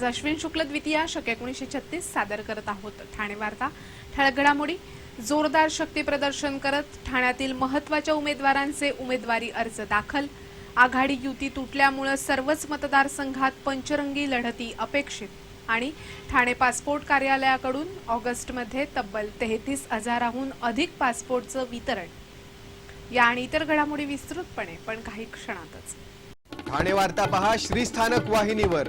आज अश्विन शुक्ल द्वितीया शक एकोणीसशे छत्तीस सादर करत आहोत. ठाणे वार्ता. ठळक घडामोडी. जोरदार शक्ती प्रदर्शन करत ठाण्यातील महत्त्वाच्या उमेदवारांचे उमेदवारी अर्ज दाखल. आघाडी युती तुटल्यामुळे सर्वच मतदारसंघात पंचरंगी लढती अपेक्षित. आणि ठाणे पासपोर्ट कार्यालयाकडून ऑगस्टमध्ये तब्बल तेहतीस हजाराहून अधिक पासपोर्टचं वितरण. या आणि इतर घडामोडी विस्तृतपणे पण काही क्षणातच. ठाणे वार्ता पहा श्रीस्थानक वाहिनीवर.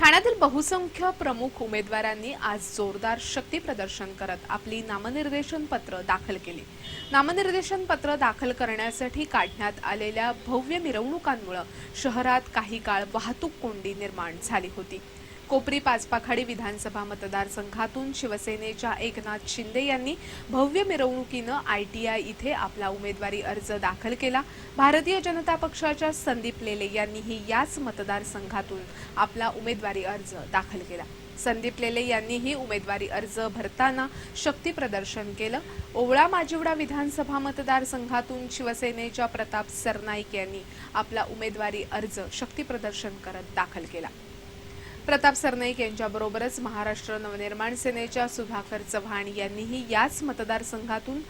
ठाण्यातील बहुसंख्य प्रमुख उमेदवारांनी आज जोरदार शक्ती प्रदर्शन करत आपली नामनिर्देशन पत्र दाखल केली. नामनिर्देशन पत्र दाखल करण्यासाठी काढण्यात आलेल्या भव्य मिरवणुकांमुळे शहरात काही काळ वाहतूक कोंडी निर्माण झाली होती. कोपरी पाचपाखाडी विधानसभा मतदारसंघातून शिवसेनेच्या एकनाथ शिंदे यांनी भव्य मिरवणुकीनं आयटीआय इथे आपला उमेदवारी अर्ज दाखल केला. भारतीय जनता पक्षाच्या संदीप लेले यांनीही याच मतदारसंघातून आपला उमेदवारी अर्ज दाखल केला. संदीप लेले यांनीही उमेदवारी अर्ज भरताना शक्ती प्रदर्शन केलं. ओवळा माजिवडा विधानसभा मतदारसंघातून शिवसेनेच्या प्रताप सरनाईक यांनी आपला उमेदवारी अर्ज शक्ती प्रदर्शन करत दाखल केला. प्रताप सरनाईक यांच्याबरोबरच महाराष्ट्र नवनिर्माण सेनेच्या सुधाकर चव्हाण यांनीही याच मतदारसंघातून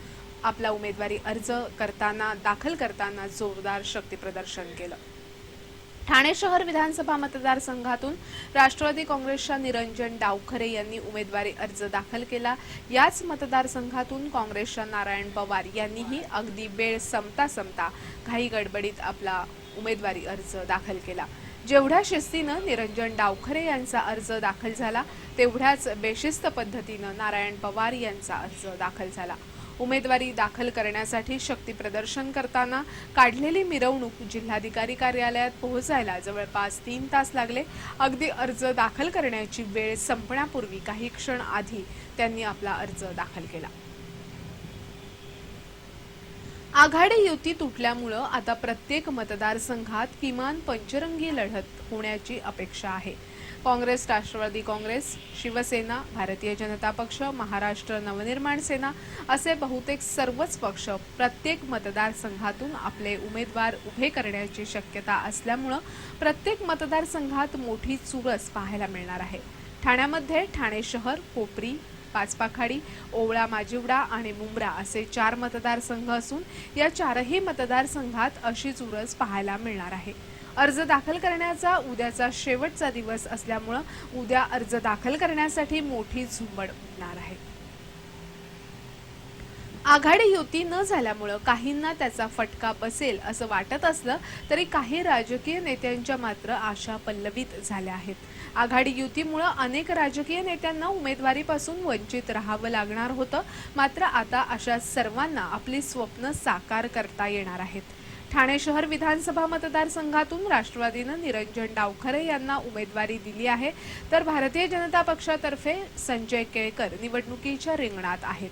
आपला उमेदवारी अर्ज करताना दाखल करताना जोरदार शक्तीप्रदर्शन केलं. ठाणे शहर विधानसभा मतदारसंघातून राष्ट्रवादी काँग्रेसच्या निरंजन डावखरे यांनी उमेदवारी अर्ज दाखल केला. याच मतदारसंघातून काँग्रेसच्या नारायण पवार यांनीही अगदी वेळ संपता संपता घाई गडबडीत आपला उमेदवारी अर्ज दाखल केला. जेवढ्या शिस्तीनं निरंजन डावखरे यांचा अर्ज दाखल झाला तेवढ्याच बेशिस्त पद्धतीनं नारायण पवार यांचा अर्ज दाखल झाला. उमेदवारी दाखल करण्यासाठी शक्ती प्रदर्शन करताना काढलेली मिरवणूक जिल्हाधिकारी कार्यालयात पोहोचायला जवळपास तीन तास लागले. अगदी अर्ज दाखल करण्याची वेळ संपण्यापूर्वी काही क्षण आधी त्यांनी आपला अर्ज दाखल केला. आघाडी युती तुटल्यामुळं आता प्रत्येक मतदारसंघात किमान पंचरंगी लढत होण्याची अपेक्षा आहे. काँग्रेस राष्ट्रवादी काँग्रेस शिवसेना भारतीय जनता पक्ष महाराष्ट्र नवनिर्माण सेना असे बहुतेक सर्वच पक्ष प्रत्येक मतदारसंघातून आपले उमेदवार उभे करण्याची शक्यता असल्यामुळं प्रत्येक मतदारसंघात मोठी चुरस पाहायला मिळणार आहे. ठाण्यामध्ये ठाणे शहर कोपरी पाचपाखाडी ओवळा माजिवडा आणि मुंब्रा असे चार मतदारसंघ असून या चारही मतदारसंघात अशीच उरस पाहायला मिळणार आहे. अर्ज दाखल करण्याचा उद्याचा शेवटचा दिवस असल्यामुळं उद्या अर्ज दाखल करण्यासाठी मोठी झुंबड उठणार आहे. आघाडी युती न झाल्यामुळं काहींना त्याचा फटका बसेल असं वाटत असलं तरी काही राजकीय नेत्यांच्या मात्र आशा पल्लवित झाल्या आहेत. आघाडी युतीमुळं अनेक राजकीय नेत्यांना उमेदवारीपासून वंचित राहावं लागणार होतं. मात्र आता अशा सर्वांना आपली स्वप्न साकार करता येणार आहेत. ठाणे शहर विधानसभा मतदारसंघातून राष्ट्रवादीनं निरंजन डावखरे यांना उमेदवारी दिली आहे. तर भारतीय जनता पक्षातर्फे संजय केळकर निवडणुकीच्या रिंगणात आहेत.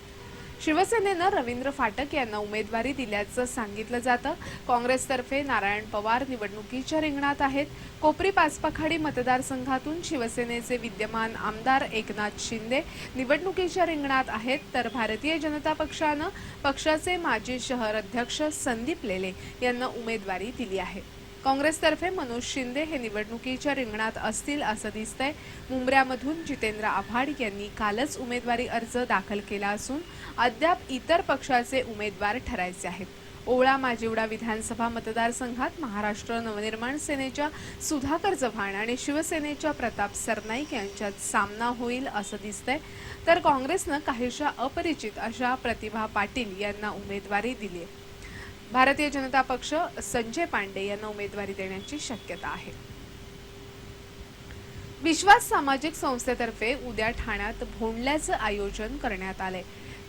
शिवसेनेनं रवींद्र फाटक यांना उमेदवारी दिल्याचं सांगितलं जातं. काँग्रेसतर्फे नारायण पवार निवडणुकीच्या रिंगणात आहेत. कोपरी पाचपाखाडी मतदारसंघातून शिवसेनेचे विद्यमान आमदार एकनाथ शिंदे निवडणुकीच्या रिंगणात आहेत. तर भारतीय जनता पक्षानं पक्षाचे माजी शहर अध्यक्ष संदीप लेले यांना उमेदवारी दिली आहे. काँग्रेसतर्फे मनोज शिंदे हे निवडणुकीच्या रिंगणात असतील असं दिसतंय. मुंबऱ्यामधून जितेंद्र आव्हाड यांनी कालच उमेदवारी अर्ज दाखल केला असून अद्याप इतर पक्षाचे उमेदवार ठरायचे आहेत. ओवळा माजिवडा विधानसभा मतदारसंघात महाराष्ट्र नवनिर्माण सेनेच्या सुधाकर चव्हाण आणि शिवसेनेच्या प्रताप सरनाईक यांच्यात सामना होईल असं दिसतंय. तर काँग्रेसनं काहीशा अपरिचित अशा प्रतिभा पाटील यांना उमेदवारी दिली आहे भारतीय जनता पक्ष संजय पांडे यांना उमेदवारी देण्याची शक्यता आहे. विश्वास सामाजिक संस्थेतर्फे उद्या ठाण्यात भोंडल्याचं आयोजन करण्यात आलंय.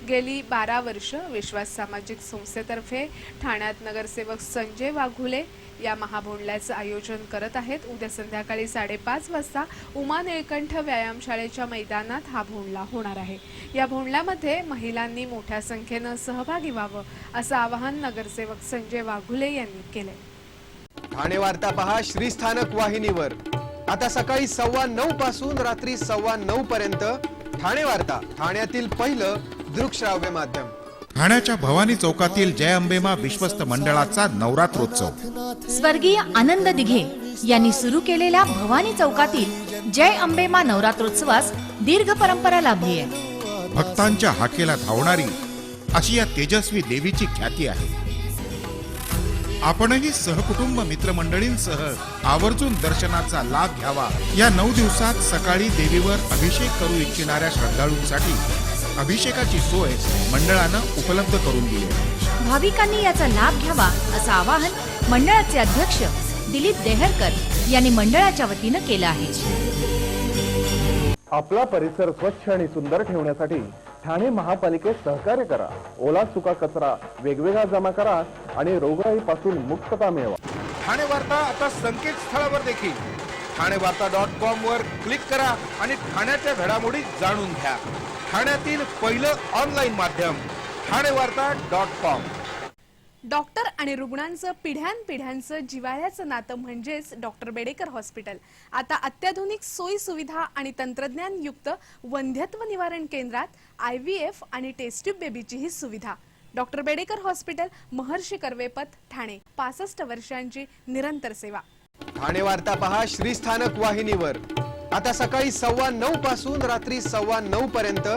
गेली बारा वर्ष विश्वास सामाजिक संस्थेतर्फे ठाण्यात नगरसेवक संजय वाघुले या महाभोंडल्याचं आयोजन करत आहेत. उद्या संध्याकाळी साडेपाच वाजता उमा निळकंठ व्यायामशाळेच्या मैदानात हा भोंडला होणार आहे. या भोंडल्यामध्ये महिलांनी मोठ्या संख्येनं सहभागी व्हावं असं आवाहन नगरसेवक संजय वाघुले यांनी केलंय. ठाणे वार्ता पहा श्रीस्थानक वाहिनीवर. आता सकाळी सव्वा नऊ पासून रात्री सव्वा नऊ पर्यंत ठाणे वार्ता ठाण्यातील पहिलं दृकश्राव्य माध्यम. ठाण्याच्या भवानी चौकातील जय अंबेमा विश्वस्त मंडळाचा नवरात्रोत्सव. स्वर्गीय आनंद दिघे यांनी सुरू केलेल्या भवानी चौकातील जय अंबेमा नवरात्रोत्सवास दीर्घ परंपरा लाभली आहे. भक्तांच्या हाकेला धावणारी अशी या तेजस्वी देवीची ख्याती आहे. आपणही सहकुटुंब मित्रमंडळींसह आवर्जून दर्शनाचा लाभ घ्यावा. या नऊ दिवसात सकाळी देवीवर अभिषेक करू इच्छिणाऱ्या श्रद्धाळूंसाठी अभिषेकाची सोय मंडळानं उपलब्ध करून दिली आहे. भाविकांनी याचा लाभ घ्यावा असं आवाहन मंडळाचे अध्यक्ष दिलीप देहरकर यांनी मंडळाच्या वतीनं केलं आहे. आपला परिसर स्वच्छ आणि सुंदर ठेवण्यासाठी ठाणे महापालिकेत सहकार्य करा. ओला सुका कचरा वेगवेगळा जमा करा आणि रोगराईपासून मुक्तता मिळवा. ठाणे वार्ता आता संकेतस्थळावर देखील. ठाणे वार्ता डॉट कॉम वर क्लिक करा आणि ठाण्याच्या घडामोडी जाणून घ्या. ठाण्यातील पहिलं ऑनलाईन माध्यम ठाणे वार्ता डॉट कॉम डॉक्टर आणि रुग्णांचं पिढ्यानपिढ्यांचं जिव्हाळ्याचं नातं म्हणजेच डॉक्टर बेडेकर हॉस्पिटल. आता अत्याधुनिक सोयी सुविधा आणि तंत्रज्ञान युक्त वंध्यत्व निवारण केंद्रात आय व्ही एफ आणि टेस्ट्यूब बेबीचीही सुविधा. Doctor Bedekar hospital Maharshi Karvepath Thane. पासष्ट वर्षांची निरंतर सेवा. ठाणे वार्ता पहा श्रीस्थानक वाहिनीवर. आता सकाळी सव्वा नऊ पासून रात्री सव्वा नऊ पर्यंत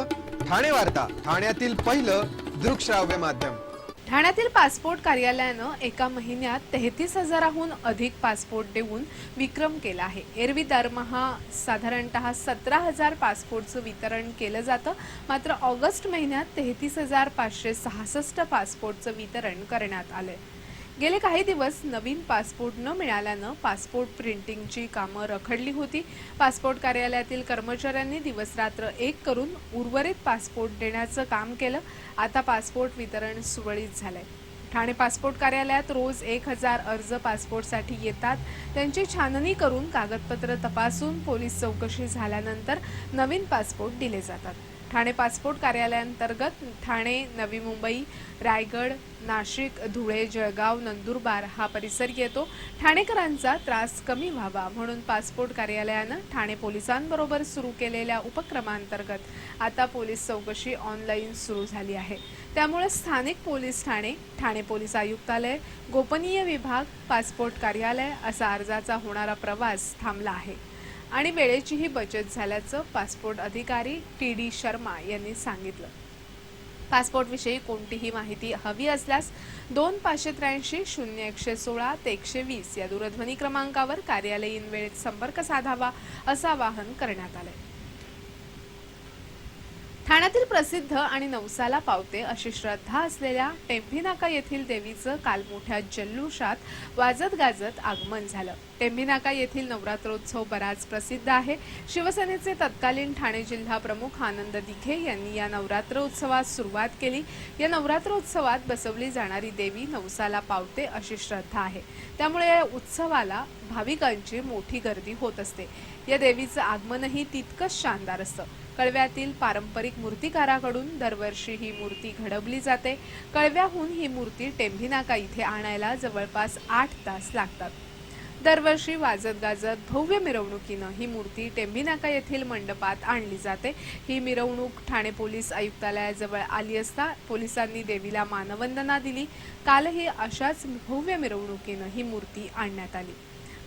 ठाणे वार्ता ठाण्यातील पहिलं दृकश्राव्य माध्यम. ठाण्यातील पासपोर्ट कार्यालयानं एका महिन्यात तेहतीस हजाराहून अधिक पासपोर्ट देऊन विक्रम केला आहे. एरवी दरमहा साधारणतः सतरा हजार पासपोर्टचं वितरण केलं जातं. मात्र ऑगस्ट महिन्यात तेहतीस हजार पाचशे सहासष्ट पासपोर्टचं वितरण करण्यात आलंय. गेले काही दिवस नवीन पासपोर्ट न मिळाल्यानं पासपोर्ट प्रिंटिंगची कामं रखडली होती. पासपोर्ट कार्यालयातील कर्मचाऱ्यांनी दिवसरात्र एक करून उर्वरित पासपोर्ट देण्याचं काम केलं. आता पासपोर्ट वितरण सुरळीत झालंय. ठाणे पासपोर्ट कार्यालयात रोज एक हजार अर्ज पासपोर्टसाठी येतात. त्यांची छाननी करून कागदपत्र तपासून पोलीस चौकशी झाल्यानंतर नवीन पासपोर्ट दिले जातात. ठाणे पासपोर्ट कार्यालयांतर्गत ठाणे नवी मुंबई रायगड नाशिक धुळे जळगाव नंदुरबार हा परिसर येतो. ठाणेकरांचा त्रास कमी व्हावा म्हणून पासपोर्ट कार्यालयानं ठाणे पोलिसांबरोबर सुरू केलेल्या उपक्रमांतर्गत आता पोलीस चौकशी ऑनलाईन सुरू झाली आहे. त्यामुळे स्थानिक पोलीस ठाणे ठाणे पोलीस आयुक्तालय गोपनीय विभाग पासपोर्ट कार्यालय असा अर्जाचा होणारा प्रवास थांबला आहे. आणि वेळेचीही बचत झाल्याचं पासपोर्ट अधिकारी टी डी शर्मा यांनी सांगितलं. पासपोर्टविषयी कोणतीही माहिती हवी असल्यास दोन पाचशे त्र्याऐंशी शून्य एकशे सोळा ते एकशे वीस या दूरध्वनी क्रमांकावर कार्यालयीन वेळेत संपर्क साधावा असं आवाहन करण्यात आलंय. ठाण्यातील प्रसिद्ध आणि नवसाला पावते अशी श्रद्धा असलेल्या टेंभीनाका येथील देवीचं काल मोठ्या जल्लोषात वाजत गाजत आगमन झालं. टेंभीनाका येथील नवरात्रोत्सव बराच प्रसिद्ध आहे. शिवसेनेचे तत्कालीन ठाणे जिल्हा प्रमुख आनंद दिघे यांनी या नवरात्रोत्सवात सुरुवात केली. या नवरात्रोत्सवात बसवली जाणारी देवी नवसाला पावते अशी श्रद्धा आहे. त्यामुळे या उत्सवाला भाविकांची मोठी गर्दी होत असते. या देवीचं आगमनही तितकंच शानदार असतं. कळव्यातील पारंपरिक मूर्तिकाराकडून दरवर्षी ही मूर्ती घडवली जाते. कळव्याहून ही मूर्ती टेंभिनाका इथे आणायला जवळपास आठ तास लागतात. दरवर्षी वाजत गाजत भव्य मिरवणुकीनं ही मूर्ती टेंभिनाका येथील मंडपात आणली जाते. ही मिरवणूक ठाणे पोलीस आयुक्तालयाजवळ आली असता पोलिसांनी देवीला मानवंदना दिली. कालही अशाच भव्य मिरवणुकीनं ही मूर्ती आणण्यात आली.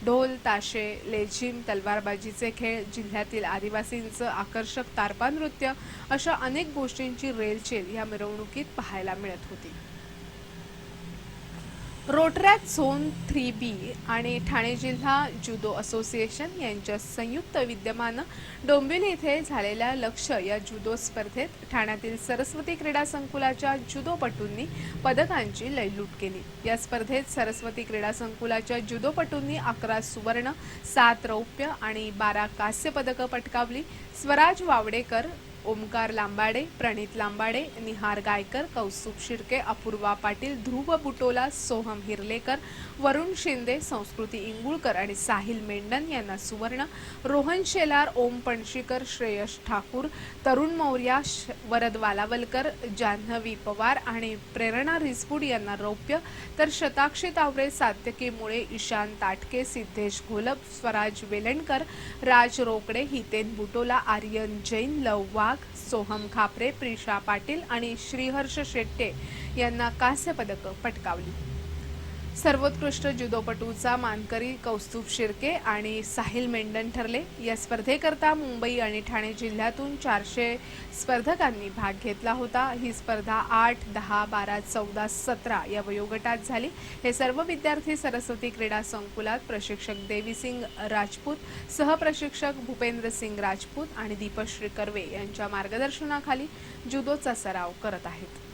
ढोल ताशे लेझिम तलवारबाजीचे खेळ जिल्ह्यातील आदिवासींचं आकर्षक तारपा नृत्य अशा अनेक गोष्टींची रेलचेल या मिरवणुकीत पाहायला मिळत होती. रोटरॅक झोन थ्री बी आणि ठाणे जिल्हा जुदो असोसिएशन यांच्या संयुक्त विद्यमानं डोंबिवली येथे झालेल्या लक्ष या जुदो स्पर्धेत ठाण्यातील सरस्वती क्रीडा संकुलाच्या जुदोपटूंनी पदकांची लयलूट केली. या स्पर्धेत सरस्वती क्रीडा संकुलाच्या जुदोपटूंनी अकरा सुवर्ण सात रौप्य आणि बारा कांस्य पदकं पटकावली. स्वराज वावडेकर ओमकार लांबाडे प्रणित लांबाडे निहार गायकर कौस्तुभ शिर्के अपूर्वा पाटील ध्रुव बुटोला सोहम हिरलेकर वरुण शिंदे संस्कृती इंगुळकर आणि साहिल मेंडन यांना सुवर्ण. रोहन शेलार ओम पणशीकर श्रेयश ठाकूर तरुण मौर्या श- वरद वालावलकर जान्हवी पवार आणि प्रेरणा रिसपूड यांना रौप्य. तर शताक्षी तावरे सात्यकी मुळे ईशान ताटके सिद्धेश घोलप स्वराज वेलणकर राज रोकडे हितेन बुटोला आर्यन जैन लव वाघ सोहम खापरे प्रिशा पाटील आणि श्रीहर्ष शेट्टे यांना कांस्य पदकं पटकावली. सर्वोत्कृष्ट जुदोपटूचा मानकरी कौस्तुभ शिर्के आणि साहिल मेंडन ठरले. या स्पर्धेकरता मुंबई आणि ठाणे जिल्ह्यातून चारशे स्पर्धकांनी भाग घेतला होता. ही स्पर्धा आठ दहा बारा चौदा सतरा या वयोगटात झाली. हे सर्व विद्यार्थी सरस्वती क्रीडा संकुलात प्रशिक्षक देवीसिंग राजपूत सहप्रशिक्षक भूपेंद्र सिंग राजपूत आणि दीपश्री कर्वे यांच्या मार्गदर्शनाखाली जुदोचा सराव करत आहेत.